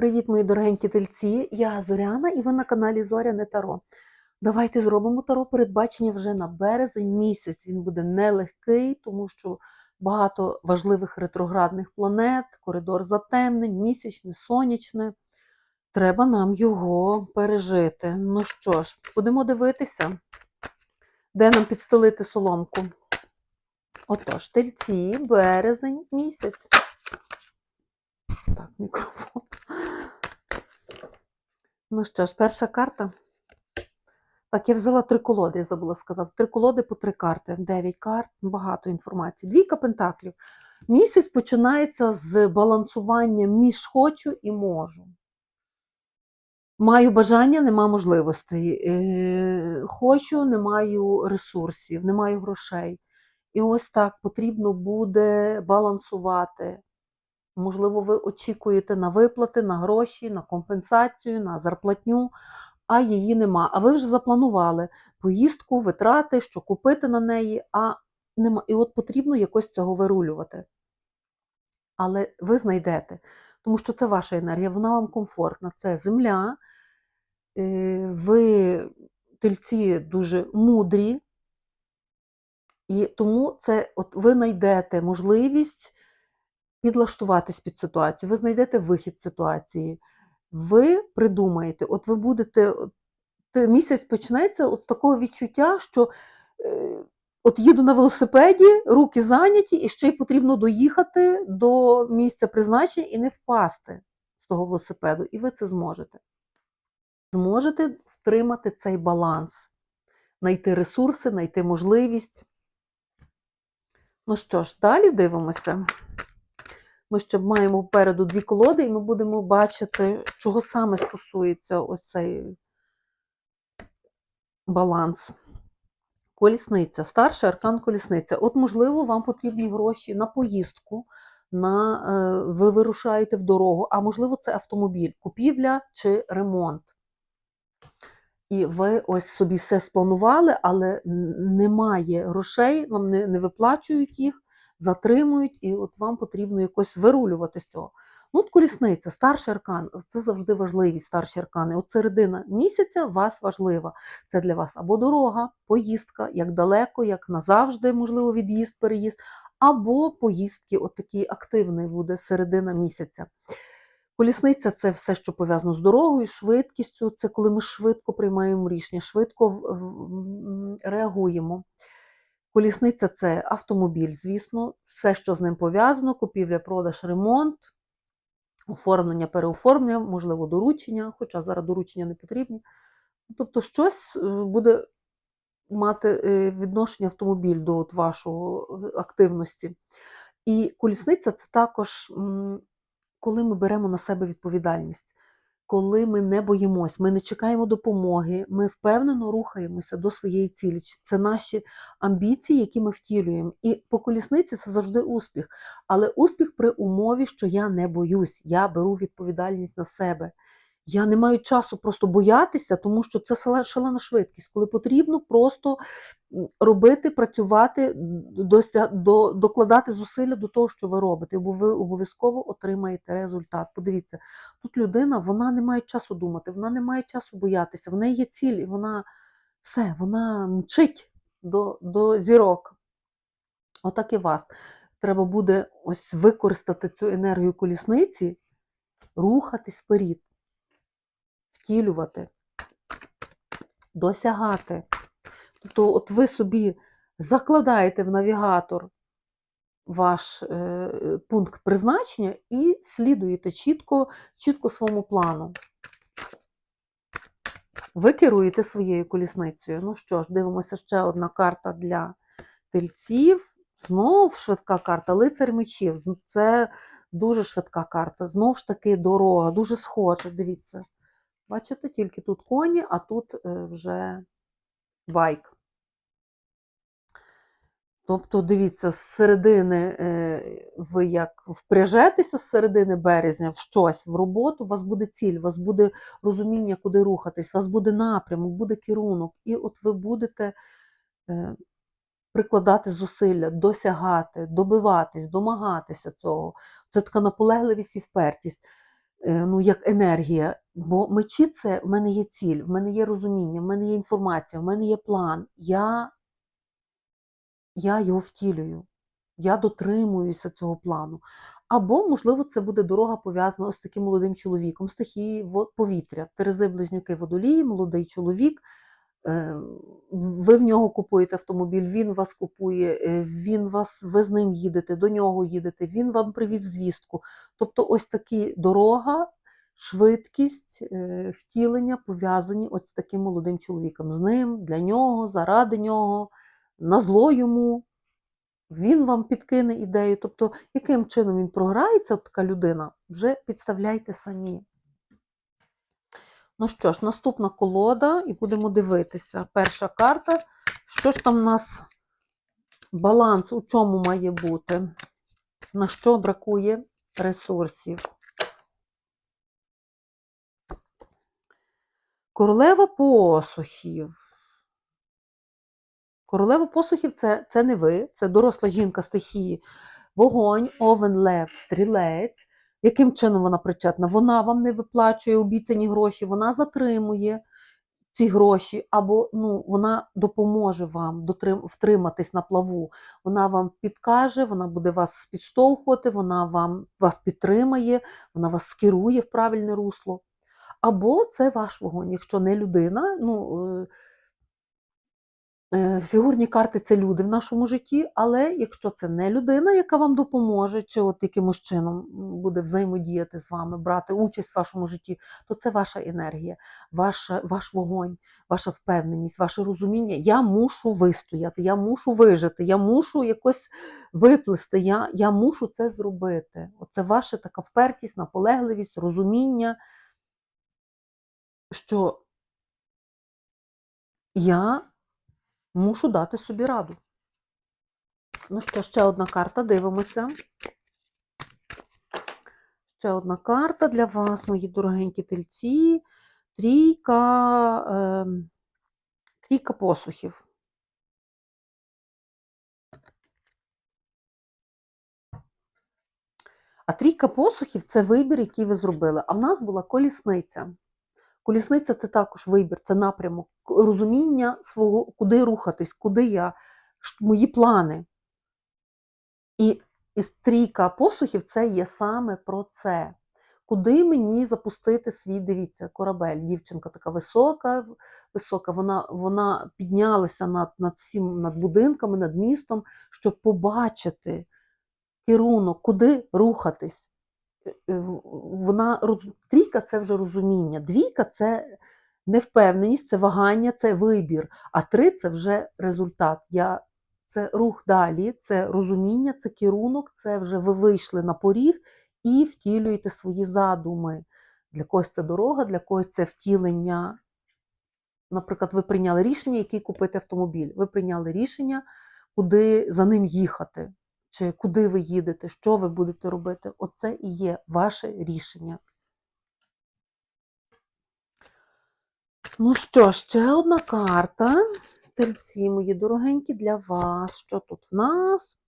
Привіт, мої дорогенькі тельці! Я Зоряна і ви на каналі Зоряне Таро. Давайте зробимо таро передбачення вже на березень місяць. Він буде нелегкий, тому що багато важливих ретроградних планет, коридор затемнень, місячне, сонячне. Треба нам його пережити. Ну що ж, будемо дивитися, де нам підстелити соломку. Отож, тельці, березень місяць. Так, мікрофон. Ну що ж, перша карта. Так, я взяла три колоди, я забула сказати. Три колоди по три карти. Дев'ять карт, багато інформації. Двійка пентаклів. Місяць починається з балансування між хочу і можу. Маю бажання, нема можливостей. Е, Хочу, не маю ресурсів, не маю грошей. І ось так потрібно буде балансувати. Можливо, ви очікуєте на виплати, на гроші, на компенсацію, на зарплатню, а її нема. А ви вже запланували поїздку, витрати, що купити на неї, а нема. І от потрібно якось цього вирулювати. Але ви знайдете, тому що це ваша енергія, вона вам комфортна. Це земля, е, ви тельці дуже мудрі, і тому це от ви знайдете можливість підлаштуватись під ситуацію, ви знайдете вихід ситуації. Ви придумаєте, от ви будете, місяць почнеться от з такого відчуття, що е, от їду на велосипеді, руки зайняті, і ще й потрібно доїхати до місця призначення і не впасти з того велосипеду. І ви це зможете. Зможете втримати цей баланс, знайти ресурси, знайти можливість. Ну що ж, далі дивимося. Ми ще маємо попереду дві колоди, і ми будемо бачити, чого саме стосується ось цей баланс. Колісниця, старший аркан колісниця. От, можливо, вам потрібні гроші на поїздку, на, е, ви вирушаєте в дорогу, а можливо, це автомобіль, купівля чи ремонт. І ви ось собі все спланували, але немає грошей, вам не, не виплачують їх, затримують, і от вам потрібно якось вирулювати з цього. Ну, от колісниця, старший аркан, це завжди важливість, старші аркани. От середина місяця вас важлива. Це для вас або дорога, поїздка, як далеко, як назавжди, можливо, від'їзд, переїзд, або поїздки, от такий активний буде середина місяця. Колісниця це все, що пов'язано з дорогою, швидкістю. Це коли ми швидко приймаємо рішення, швидко реагуємо. Колісниця це автомобіль, звісно, все, що з ним пов'язано: купівля, продаж, ремонт, оформлення, переоформлення, можливо, доручення, хоча зараз доручення не потрібні. Тобто, щось е, буде мати е, відношення автомобіль до от вашого е, активності. І колісниця це також, коли ми беремо на себе відповідальність, коли ми не боїмось, ми не чекаємо допомоги, ми впевнено рухаємося до своєї цілі. Це наші амбіції, які ми втілюємо. І по колісниці це завжди успіх. Але успіх при умові, що я не боюсь, я беру відповідальність на себе. Я не маю часу просто боятися, тому що це шалена швидкість, коли потрібно просто робити, працювати, докладати зусилля до того, що ви робите, бо ви обов'язково отримаєте результат. Подивіться, тут людина вона не має часу думати, вона не має часу боятися, в неї є ціль, і вона все, вона мчить до, до зірок. Отак і вас. Треба буде ось використати цю енергію колісниці, рухатись вперед втілювати, досягати. Тобто, от ви собі закладаєте в навігатор ваш е, пункт призначення і слідуєте чітко, чітко своєму плану. Ви керуєте своєю колісницею. Ну що ж, дивимося ще одна карта для тельців. Знов швидка карта, лицар мечів. Це дуже швидка карта. Знов ж таки дорога, дуже схожа. Дивіться. Бачите, тільки тут коні, а тут е, вже байк. Тобто, дивіться, з середини е, ви як впряжетеся з середини березня в щось, в роботу, у вас буде ціль, у вас буде розуміння, куди рухатись, у вас буде напрямок, буде керунок, і от ви будете е, прикладати зусилля, досягати, добиватись, домагатися цього. Це така наполегливість і впертість. Е, ну, як енергія. Бо мечі це в мене є ціль, в мене є розуміння, в мене є інформація, в мене є план. Я, я його втілюю, я дотримуюся цього плану. Або, можливо, це буде дорога пов'язана з таким молодим чоловіком, стихії повітря. Терези близнюки водолії, молодий чоловік. Е, Ви в нього купуєте автомобіль, він вас купує, е, він вас, ви з ним їдете, до нього їдете, він вам привіз звістку. Тобто, ось такі дорога, швидкість, е, втілення пов'язані ось з таким молодим чоловіком. З ним, для нього, заради нього, на зло йому. Він вам підкине ідею. Тобто, яким чином він програється, така людина, вже підставляйте самі. Ну що ж, наступна колода, і будемо дивитися. Перша карта. Що ж там у нас баланс у чому має бути? На що бракує ресурсів? Королева посухів. Королева посухів це, це не ви, це доросла жінка стихії. Вогонь, овен, лев, стрілець. Яким чином вона причетна? Вона вам не виплачує обіцяні гроші, вона затримує ці гроші, або ну, вона допоможе вам втриматись на плаву. Вона вам підкаже, вона буде вас підштовхувати, вона вам, вас підтримає, вона вас скерує в правильне русло. Або це ваш вогонь, якщо не людина. ну, Е, Фігурні карти це люди в нашому житті, але якщо це не людина, яка вам допоможе, чи от якимось чином буде взаємодіяти з вами, брати участь в вашому житті, то це ваша енергія, ваша, ваш вогонь, ваша впевненість, ваше розуміння. Я мушу вистояти, я мушу вижити, я мушу якось виплисти, я, я мушу це зробити. Оце ваша така впертість, наполегливість, розуміння, що я мушу дати собі раду. Ну що, ще одна карта, дивимося. Ще одна карта для вас, мої дорогенькі тельці. Трійка, е, трійка посухів. А трійка посухів це вибір, який ви зробили. А в нас була колісниця. Колісниця це також вибір, це напрямок, розуміння свого, куди рухатись, куди я, мої плани. І, і стрійка посухів це є саме про це. Куди мені запустити свій, дивіться, корабель. Дівчинка така висока, висока, вона, вона піднялася над, над всім, над будинками, над містом, щоб побачити керунок, куди рухатись. Е, Вона трійка це вже розуміння. Двійка це невпевненість, це вагання, це вибір. А три це вже результат. Я, це рух далі, це розуміння, це керунок, це вже ви вийшли на поріг і втілюєте свої задуми. Для когось це дорога, для когось це втілення. Наприклад, ви прийняли рішення, який купити автомобіль. Ви прийняли рішення, куди за ним їхати чи куди ви їдете, що ви будете робити. Оце і є ваше рішення. Ну що, ще одна карта. Тельці, мої дорогенькі, для вас. Що тут в нас?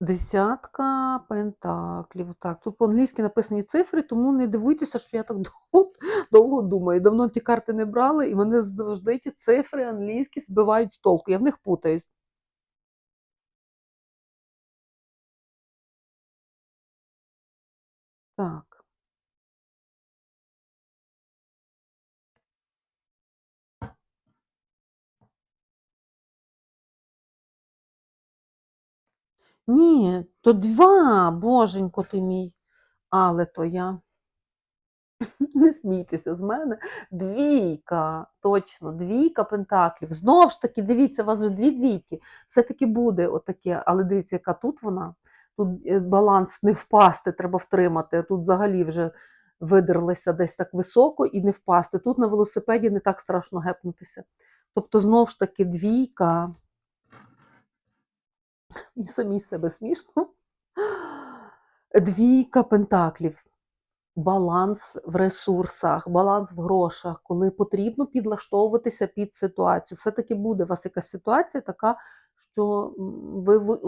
Десятка пентаклів. Так, тут по-англійськи написані цифри, тому не дивуйтеся, що я так довго, довго думаю. Давно ті карти не брали, і мене завжди ті цифри англійські збивають з толку. Я в них путаюсь. Так. Ні, то два, боженько ти мій. Але то я. Не смійтеся з мене. Двійка, точно, двійка пентаклів. Знову ж таки, дивіться, у вас вже дві двійки. Все-таки буде отаке, але дивіться, яка тут вона. Тут е, баланс не впасти, треба втримати. Тут взагалі вже видерлися десь так високо і не впасти. Тут на велосипеді не так страшно гепнутися. Тобто, знову ж таки, двійка. Мені самій з себе смішно. Двійка пентаклів. баланс в ресурсах, баланс в грошах, коли потрібно підлаштовуватися під ситуацію. Все-таки буде у вас якась ситуація така, що ви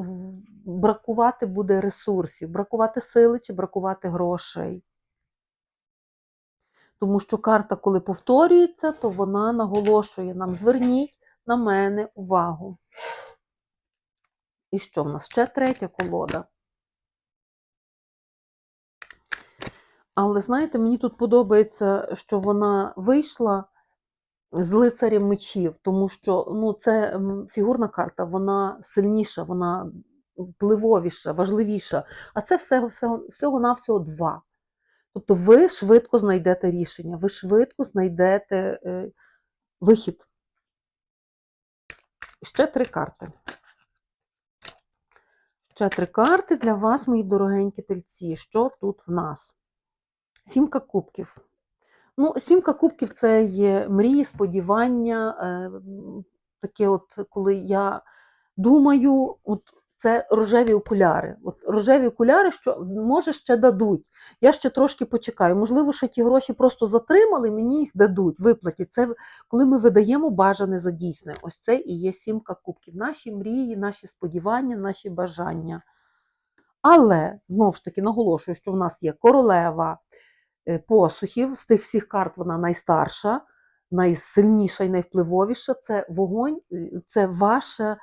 бракувати буде ресурсів, бракувати сили чи бракувати грошей. Тому що карта, коли повторюється, то вона наголошує нам: зверніть на мене увагу. І що в нас? Ще третя колода. Але знаєте, мені тут подобається, що вона вийшла з лицарем мечів, тому що ну, це фігурна карта, вона сильніша, вона впливовіша, важливіша. А це всього, всього, всього-навсього два. Тобто ви швидко знайдете рішення, ви швидко знайдете е, вихід. Ще три карти. Ще карти для вас, мої дорогенькі тельці. Що тут в нас? Сімка кубків. Ну, сімка кубків це є мрії, сподівання. е, Таке, от коли я думаю, от це рожеві окуляри. От рожеві окуляри, що може ще дадуть. Я ще трошки почекаю. Можливо, ще ті гроші просто затримали, мені їх дадуть, виплатять. Це коли ми видаємо бажане за дійсне. Ось це і є сімка кубків. Наші мрії, наші сподівання, наші бажання. Але знову ж таки наголошую, що в нас є королева е, посухів. З тих всіх карт вона найстарша, найсильніша і найвпливовіша. Це вогонь, е, це ваша,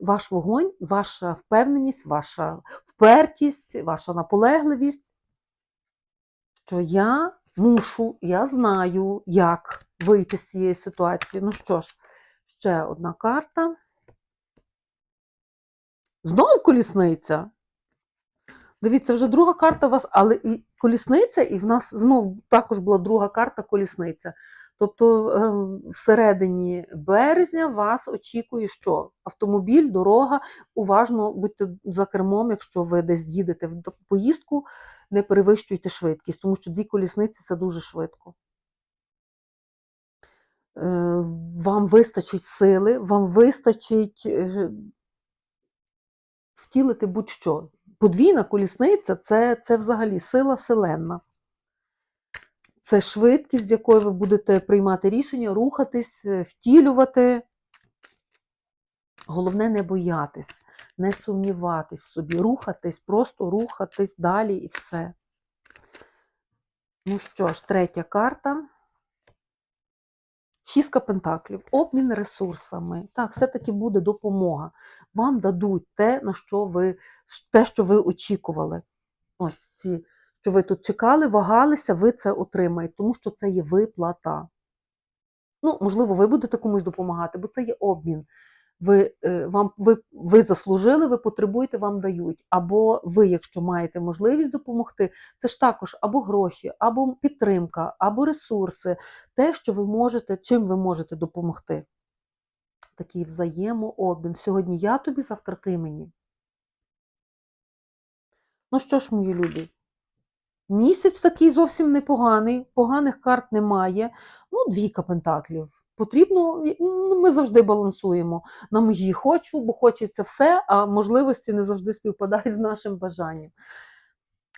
ваш вогонь, ваша впевненість, ваша впертість, ваша наполегливість. Що я мушу, я знаю, як вийти з цієї ситуації. Ну що ж, ще одна карта. Знову колісниця. Дивіться, вже друга карта у вас, але і колісниця, і в нас знову також була друга карта колісниця. Тобто е, всередині березня вас очікує, що автомобіль, дорога, уважно будьте за кермом, якщо ви десь їдете в поїздку, не перевищуйте швидкість, тому що дві колісниці це дуже швидко. Е, Вам вистачить сили, вам вистачить е, втілити будь-що. Подвійна колісниця це, це взагалі сила селенна. Це швидкість, з якою ви будете приймати рішення, рухатись, е, втілювати. Головне не боятись, не сумніватись собі, рухатись, просто рухатись далі і все. Ну що ж, третя карта. Шістка пентаклів. Обмін ресурсами. Так, все-таки буде допомога. Вам дадуть те, на що ви, те, що ви очікували. Ось ці, що ви тут чекали, вагалися, ви це отримаєте, тому що це є виплата. Ну, можливо, ви будете комусь допомагати, бо це є обмін. Ви, е, вам, ви, ви заслужили, ви потребуєте, вам дають. Або ви, якщо маєте можливість допомогти, це ж також або гроші, або підтримка, або ресурси, те, що ви можете, чим ви можете допомогти. Такий взаємообмін. Сьогодні я тобі, завтра ти мені. Ну що ж, мої любі, місяць такий зовсім непоганий, поганих карт немає. Ну, двійка пентаклів. Потрібно, ну, ми завжди балансуємо на межі хочу, бо хочеться все, а можливості не завжди співпадають з нашим бажанням.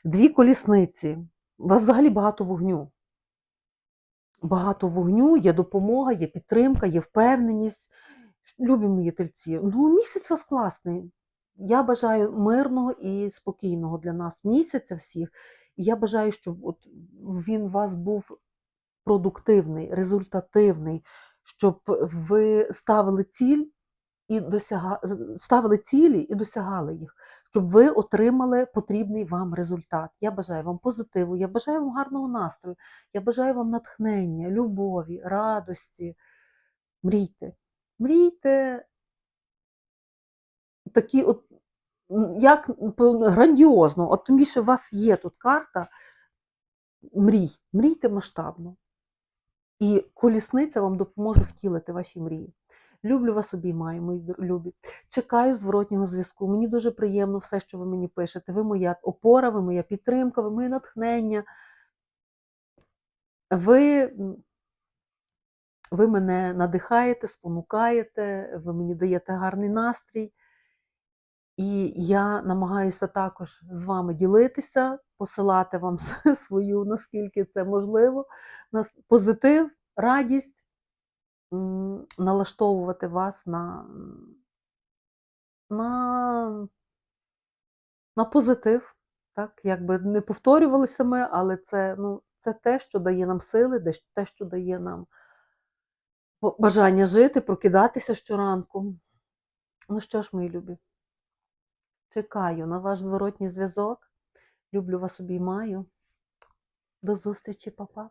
Дві колісниці. У вас взагалі багато вогню. Багато вогню, є допомога, є підтримка, є впевненість. Любі мої тельці, ну місяць у вас класний. Я бажаю мирного і спокійного для нас місяця всіх. І я бажаю, щоб от він у вас був продуктивний, результативний, щоб ви ставили ціль і досяга... ставили цілі і досягали їх, щоб ви отримали потрібний вам результат. Я бажаю вам позитиву, я бажаю вам гарного настрою, я бажаю вам натхнення, любові, радості. Мрійте, мрійте такі от як грандіозно, от тим більше у вас є тут карта мрій, мрійте масштабно. І колісниця вам допоможе втілити ваші мрії. Люблю вас обіймаю, мої любі. Чекаю зворотнього зв'язку. Мені дуже приємно все, що ви мені пишете. Ви моя опора, ви моя підтримка, ви моє натхнення. Ви, ви мене надихаєте, спонукаєте, ви мені даєте гарний настрій. І я намагаюся також з вами ділитися, посилати вам свою, наскільки це можливо, нас- позитив, радість, налаштовувати вас на, на, на позитив. Так, якби не повторювалися ми, але це, ну, це те, що дає нам сили, те, що дає нам бажання жити, прокидатися щоранку. Ну що ж, мої любі, чекаю на ваш зворотній зв'язок. Люблю вас, обіймаю. До зустрічі, папа.